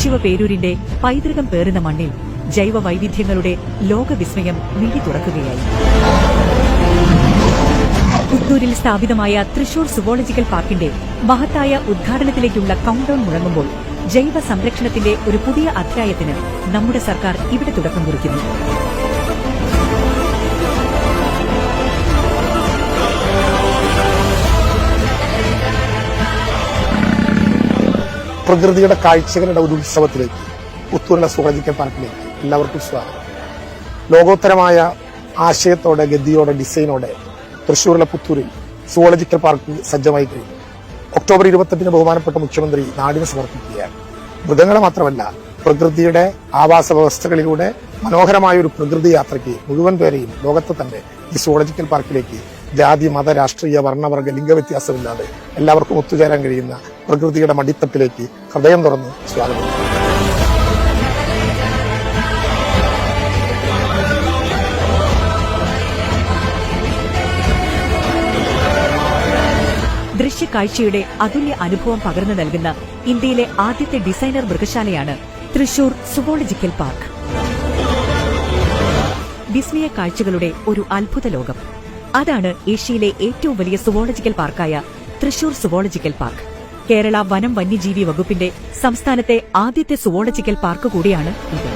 കുരിശിവ പേരൂരിന്റെ പൈതൃകം പേറുന്ന മണ്ണിൽ ജൈവ വൈവിധ്യങ്ങളുടെ ലോകവിസ്മയം മിഴി തുറക്കുകയായി. പുത്തൂരിൽ സ്ഥാപിതമായ തൃശൂർ സുവോളജിക്കൽ പാർക്കിന്റെ മഹത്തായ ഉദ്ഘാടനത്തിലേക്കുള്ള കൌണ്ട്ഡൌൺ മുഴങ്ങുമ്പോൾ ജൈവ സംരക്ഷണത്തിന്റെ ഒരു പുതിയ അധ്യായത്തിന് നമ്മുടെ സർക്കാർ ഇവിടെ തുടക്കം കുറിക്കുന്നു. പ്രകൃതിയുടെ കാഴ്ചകളുടെ ഒരു ഉത്സവത്തിലേക്ക് പുത്തൂരിലെ സുവോളജിക്കൽ പാർക്കിലേക്ക് എല്ലാവർക്കും സ്വാഗതം. ലോകോത്തരമായ ആശയത്തോടെ ഗതിയോടെ ഡിസൈനോടെ തൃശ്ശൂരിലെ പുത്തൂരിൽ സുവോളജിക്കൽ പാർക്ക് സജ്ജമായി കഴിഞ്ഞു. ഒക്ടോബർ ഇരുപത്തെട്ടിന് ബഹുമാനപ്പെട്ട മുഖ്യമന്ത്രി നാടിന് സമർപ്പിക്കുകയാണ്. മൃഗങ്ങളെ മാത്രമല്ല പ്രകൃതിയുടെ ആവാസ വ്യവസ്ഥകളിലൂടെ മനോഹരമായ ഒരു പ്രകൃതി യാത്രയ്ക്ക് മുഴുവൻ പേരെയും ലോകത്തെ തന്നെ ഈ സുവോളജിക്കൽ പാർക്കിലേക്ക് ജാതി മത രാഷ്ട്രീയ വർണവർഗ ലിംഗവ്യത്യാസമില്ലാതെ എല്ലാവർക്കും ഒത്തുചേരാൻ കഴിയുന്ന പ്രകൃതിയുടെ മടിത്തട്ടിലേക്ക് ഹൃദയം തുറന്ന് സ്വാഗതം. ദൃശ്യകാഴ്ചയുടെ അതുല്യ അനുഭവം പകർന്നു നൽകുന്ന ഇന്ത്യയിലെ ആദ്യത്തെ ഡിസൈനർ മൃഗശാലയാണ് തൃശൂർ സുവോളജിക്കൽ പാർക്ക്. വിസ്മയ കാഴ്ചകളുടെ ഒരു അത്ഭുത ലോകം. അതാണ് ഏഷ്യയിലെ ഏറ്റവും വലിയ സുവോളജിക്കൽ പാർക്കായ തൃശൂർ സുവോളജിക്കൽ പാർക്ക്. കേരള വനം വന്യജീവി വകുപ്പിന്റെ സംസ്ഥാനത്തെ ആദ്യത്തെ സുവോളജിക്കൽ പാർക്ക് കൂടിയാണ് ഇത്.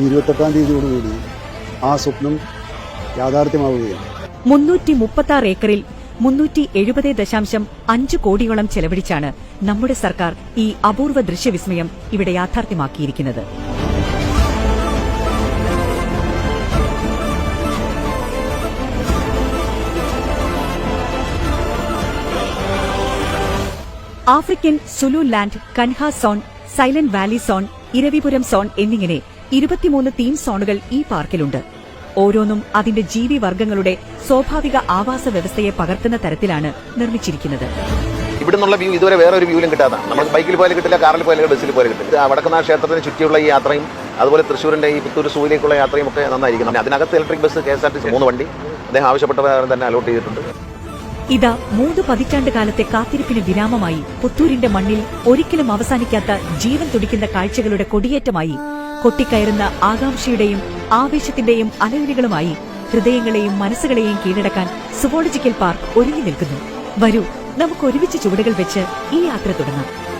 ഈ ഇരുപത്തെട്ടാം തീയതിയോടുകൂടി ആ സ്വപ്നം യാഥാർത്ഥ്യമാവുകയാണ്. മുന്നൂറ്റി മുപ്പത്തി ആറ് ഏക്കറിൽ മുന്നൂറ്റി എഴുപത് ദശാംശം അഞ്ച് കോടിയോളം ചെലവഴിച്ചാണ് നമ്മുടെ സർക്കാർ ഈ അപൂർവ ദൃശ്യവിസ്മയം ഇവിടെ യാഥാർത്ഥ്യമാക്കിയിരിക്കുന്നത്. African Zulu land Kanha zone Silent Valley zone Iravipuram zone എന്നിങ്ങനെ ഇരുപത്തിമൂന്ന് തീം സോണുകൾ ഈ പാർക്കിലുണ്ട്. ഓരോന്നും അതിന്റെ ജീവിവർഗങ്ങളുടെ സ്വാഭാവിക ആവാസ വ്യവസ്ഥയെ പകർത്തുന്ന തരത്തിലാണ് നിർമ്മിച്ചിരിക്കുന്നത്. ഇവിടെ നിന്നുള്ള വ്യൂ ഇതുവരെ വേറെ ഒരു വ്യൂവിലും കിട്ടാതാണ് നമ്മൾ ബൈക്കിൽ പോയാലും കിട്ടില്ല കാറിൽ പോയാലും ബസ്സിൽ പോയാലും കിട്ടില്ല. വടക്കുന്ന ക്ഷേത്രത്തിന് ചുറ്റിയുള്ള ഈ യാത്രയും അതുപോലെ തൃശ്ശൂരിന്റെ ഈ പുത്തൂർ സൂയിലേക്കുള്ള യാത്രയും ഒക്കെ നന്നായിരിക്കും അതിനകത്ത് electric bus K S R T C മൂന്ന് വണ്ടി. അദ്ദേഹം ആവശ്യപ്പെട്ട തന്നെ അലോട്ട് ചെയ്തിട്ടുണ്ട്. ഇതാ മൂന്ന് പതിറ്റാണ്ട് കാലത്തെ കാത്തിരിപ്പിന് വിരാമമായി പുത്തൂരിന്റെ മണ്ണിൽ ഒരിക്കലും അവസാനിക്കാത്ത ജീവൻ തുടിക്കുന്ന കാഴ്ചകളുടെ കൊടിയേറ്റമായി കൊട്ടിക്കയറുന്ന ആകാംക്ഷയുടെയും ആവേശത്തിന്റെയും അലവിലുകളുമായി ഹൃദയങ്ങളെയും മനസ്സുകളെയും കീഴടക്കാൻ സുവോളജിക്കൽ പാർക്ക് ഒരുങ്ങി നിൽക്കുന്നു. വരൂ നമുക്ക് ഒരുമിച്ച് ചുവടുകൾ വെച്ച് ഈ യാത്ര തുടങ്ങാം.